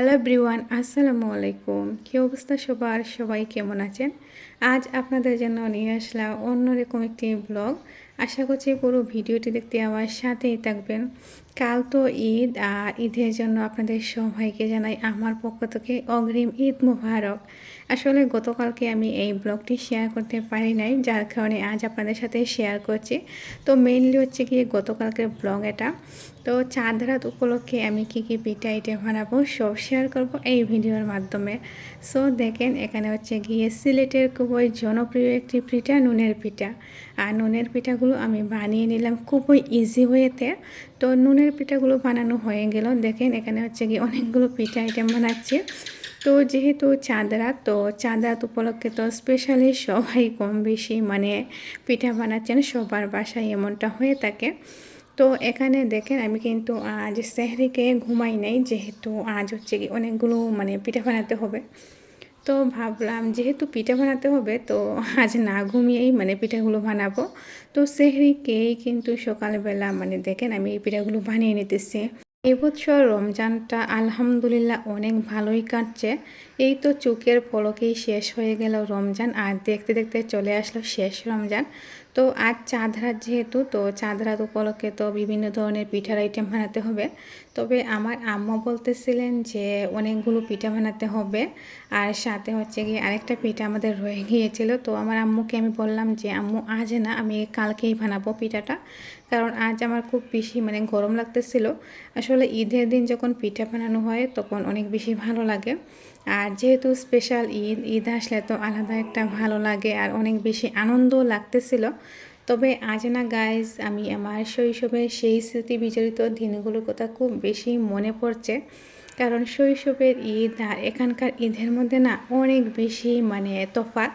Hello ব্রিওয়ান আসসালামু আলাইকুম। কী অবস্থা সবার? সবাই কেমন আছেন? আজ আপনাদের জন্য নিয়ে আসলাম অন্যরকম একটি ব্লগ আশা করছি পুরো ভিডিওটি দেখতে আমার সাথেই থাকবেন। কাল তো ঈদ, আর ঈদের জন্য আপনাদের সবাইকে জানাই আমার পক্ষ থেকে অগ্রিম ঈদ মুবারক। আসলে গতকালকে আমি এই ব্লগটি শেয়ার করতে পারি নাই, যার কারণে আজ আপনাদের সাথে শেয়ার করছি। তো মেইনলি হচ্ছে গিয়ে গতকালকের ব্লগ এটা। তো চাঁদ রাত উপলক্ষে আমি কি কি পিঠা আইটেম বানাবো সব শেয়ার করব এই ভিডিওর মাধ্যমে। সো দেখেন, এখানে হচ্ছে গিয়ে সিলেটের খুবই জনপ্রিয় একটি পিঠা, নুনের পিঠা। আর নুনের পিঠাগুলো আমি বানিয়ে নিলাম খুবই ইজি ওয়েতে তো। নুনের পিঠাগুলো বানানো হয়ে গেল। দেখেন এখানে হচ্ছে গিয়ে অনেকগুলো পিঠা আইটেম বানাচ্ছে। তো যেহেতু চাঁদ রাত তো চাঁদ রাত উপলক্ষে তো স্পেশালি সবাই কম বেশি মানে পিঠা বানাচ্ছেন, সবার বাসায় এমনটা হয়ে থাকে। তো এখানে দেখেন আমি কিন্তু আজ সেহরিকে ঘুমাই নাই, যেহেতু আজ হচ্ছে কি অনেকগুলো মানে পিঠা বানাতে হবে। তো ভাবলাম, যেহেতু পিঠা বানাতে হবে, তো আজ না ঘুমিয়েই মানে পিঠাগুলো বানাবো। তো সেহরিকেই কিন্তু সকালবেলা মানে দেখেন আমি এই পিঠাগুলো বানিয়ে নিতেছি। এবছর রমজানটা আলহামদুলিল্লাহ অনেক ভালোই কাটছে। এই তো চোখের পলকেই শেষ হয়ে গেল রমজান, আর দেখতে দেখতে চলে আসলো শেষ রমজান। তো আজ চাঁদ রাত যেহেতু, তো চাঁদ রাত উপলক্ষে তো বিভিন্ন ধরনের পিঠার আইটেম বানাতে হবে। তবে আমার আম্মা বলতেছিলেন যে অনেকগুলো পিঠা বানাতে হবে। আর সাথে হচ্ছে গিয়ে আরেকটা পিঠা আমাদের রয়ে গিয়েছিল। তো আমার আম্মুকে আমি বললাম যে, আম্মু, আজ না আমি কালকেই বানাবো পিঠাটা। কারণ আজ আমার খুব বেশি মানে গরম লাগতেছিল। আসলে ঈদের দিন যখন পিঠা বানানো হয়, তখন অনেক বেশি ভালো লাগে। আর যেহেতু স্পেশাল ঈদ ঈদ আসলে তো আলাদা একটা ভালো লাগে আর অনেক বেশি আনন্দ লাগতেছিল। তবে আজ না গাইজ আমি আমার শৈশবের সেই স্মৃতি বিজড়িত দিনগুলোর কথা খুব বেশি মনে পড়ছে। কারণ শৈশবের ঈদ আর এখানকার ঈদের মধ্যে না অনেক বেশি মানে তফাৎ।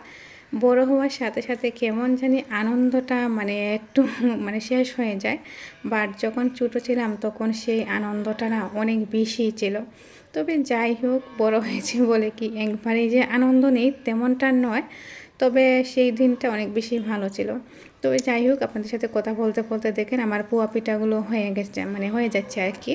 বড় হওয়ার সাথে সাথে কেমন জানি আনন্দটা মানে একটু মানে শেষ হয়ে যায়। বাট যখন ছোটো ছিলাম তখন সেই আনন্দটা না অনেক বেশি ছিল। তবে যাই হোক, বড় হয়েছে বলে কি একবারে যে আনন্দ নেই তেমনটা নয়, তবে সেই দিনটা অনেক বেশি ভালো ছিল। তবে যাই হোক, আপনাদের সাথে কথা বলতে বলতে দেখেন আমার পোয়া পিঠাগুলো হয়ে গেছে মানে হয়ে যাচ্ছে আর কি।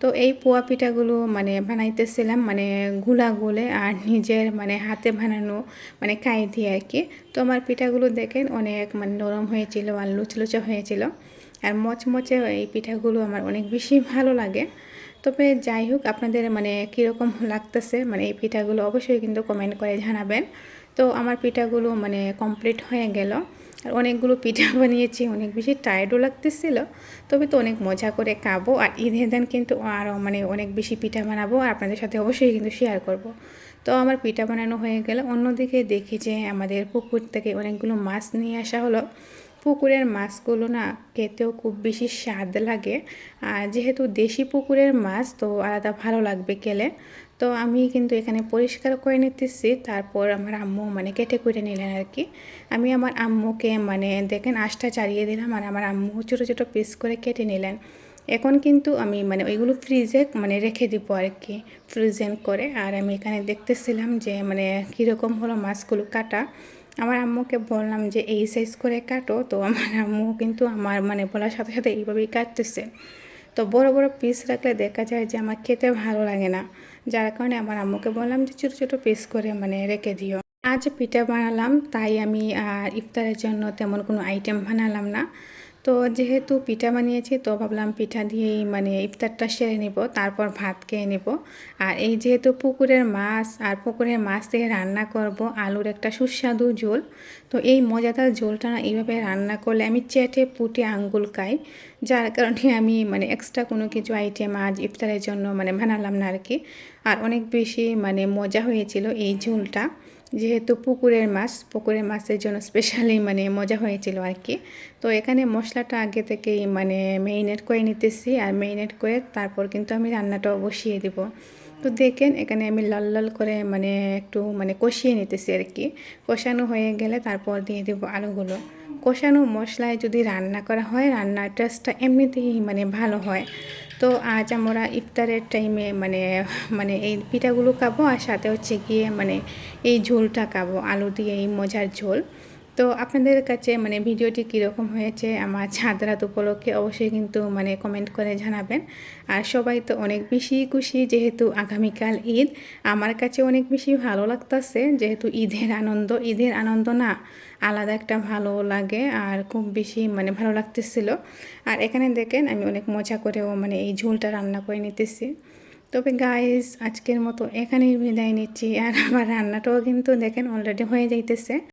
তো এই পোয়া পিঠাগুলো মানে বানাইতেছিলাম মানে গুলা গুলে আর নিজের মানে হাতে বানানো মানে কাই দিয়ে আর কি। তো আমার পিঠাগুলো দেখেন অনেক মানে নরম হয়েছিল আর লুচলুচে হয়েছিল। আর মচমচে এই পিঠাগুলো আমার অনেক বেশি ভালো লাগে। তবে যাই হোক, আপনাদের মানে কীরকম লাগতেছে মানে এই পিঠাগুলো অবশ্যই কিন্তু কমেন্ট করে জানাবেন। তো আমার পিঠাগুলো মানে কমপ্লিট হয়ে গেল। আর অনেকগুলো পিঠা বানিয়েছি, অনেক বেশি টায়ার্ডও লাগতেছিল। তবে তো অনেক মজা করে খাব। আর ঈদের দিন কিন্তু আরও মানে অনেক বেশি পিঠা বানাবো, আর আপনাদের সাথে অবশ্যই কিন্তু শেয়ার করব। তো আমার পিঠা বানানো হয়ে গেল। অন্যদিকে দেখি যে আমাদের পুকুর থেকে অনেকগুলো মাছ নিয়ে আসা হলো। পুকুরের মাছগুলো না খেতেও খুব বেশি স্বাদ লাগে। আর যেহেতু দেশি পুকুরের মাছ, তো আলাদা ভালো লাগবে খেলে। তো আমি কিন্তু এখানে পরিষ্কার করে নিতেছি, তারপর আমার আম্মু মানে কেটে কুটে নিলেন আর কি আমি আমার আম্মুকে মানে দেখেন আশটা চালিয়ে দিলাম আর আমার আম্মু ছোটো ছোটো পিস করে কেটে নিলেন। এখন কিন্তু আমি মানে ওইগুলো ফ্রিজে মানে রেখে দিব আর কি ফ্রিজেন করে। আর আমি এখানে দেখতেছিলাম যে মানে কীরকম হলো মাছগুলো কাটা। আমার আম্মুকে বললাম যে, এই সাইজ করে কাটো। তো আমার আম্মু কিন্তু আমার মানে বলার সাথে সাথে এইভাবেই কাটতেছে। তো বড় বড় পিস রাখলে দেখা যায় যে, আমার খেতে ভালো লাগে না। যার কারণে আমার আম্মুকে বললাম যে, ছোটো ছোটো পিস করে মানে রেখে দিও। আজ পিঠা বানালাম, তাই আমি ইফতারের জন্য তেমন কোনো আইটেম বানালাম না। তো যেহেতু পিঠা বানিয়েছি, তো ভাবলাম পিঠা দিয়েই মানে ইফতারটা সেরে নেব, তারপর ভাত খেয়ে নেব। আর এই যেহেতু পুকুরের মাছ, আর পুকুরের মাছ থেকে রান্না করব আলুর একটা সুস্বাদু ঝোল, তো এই মজাদার ঝোলটা না এইভাবে রান্না করলে আমি চেটে পুটে আঙ্গুল খাই। যার কারণে আমি মানে এক্সট্রা কোনো কিছু আইটেম আজ ইফতারের জন্য মানে বানালাম না আর কি আর অনেক বেশি মানে মজা হয়েছিল এই ঝোলটা। যেহেতু পুকুরের মাছ, পুকুরের মাছের জন্য স্পেশালি মানে মজা হয়েছিল আর কি তো এখানে মশলাটা আগে থেকেই মানে মেরিনেট করে নিতেছি আর মেরিনেট করে তারপর কিন্তু আমি রান্নাটাও বসিয়ে দিব। তো দেখেন এখানে আমি লাল লাল করে মানে একটু মানে কষিয়ে নিতেছি আর কি কষানো হয়ে গেলে তারপর দিয়ে দেবো আলুগুলো। কষানো মশলায় যদি রান্না করা হয়, রান্নার টেস্টটা এমনিতেই মানে ভালো হয়। তো আজ আমরা ইফতারের টাইমে মানে মানে এই পিঠাগুলো খাব আর সাথে হচ্ছে গিয়ে মানে এই ঝোলটা খাব, আলু দিয়ে এই মজার ঝোল। তো আপনাদের কাছে মানে ভিডিওটি কীরকম হয়েছে আমার ছাদ রাত উপলক্ষে অবশ্যই কিন্তু মানে কমেন্ট করে জানাবেন। আর সবাই তো অনেক বেশি খুশি যেহেতু আগামীকাল ঈদ। আমার কাছে অনেক বেশি ভালো লাগতেছে যেহেতু ঈদের আনন্দ। ঈদের আনন্দ না আলাদা একটা ভালো লাগে আর খুব বেশি মানে ভালো লাগতেছিল। আর এখানে দেখেন আমি অনেক মজা করেও মানে এই ঝোলটা রান্না করে নিতেছি। তবে গাইস আজকের মতো এখানেই বিদায় নিচ্ছি। আর আমার রান্নাটাও কিন্তু দেখেন অলরেডি হয়ে যাইতেছে।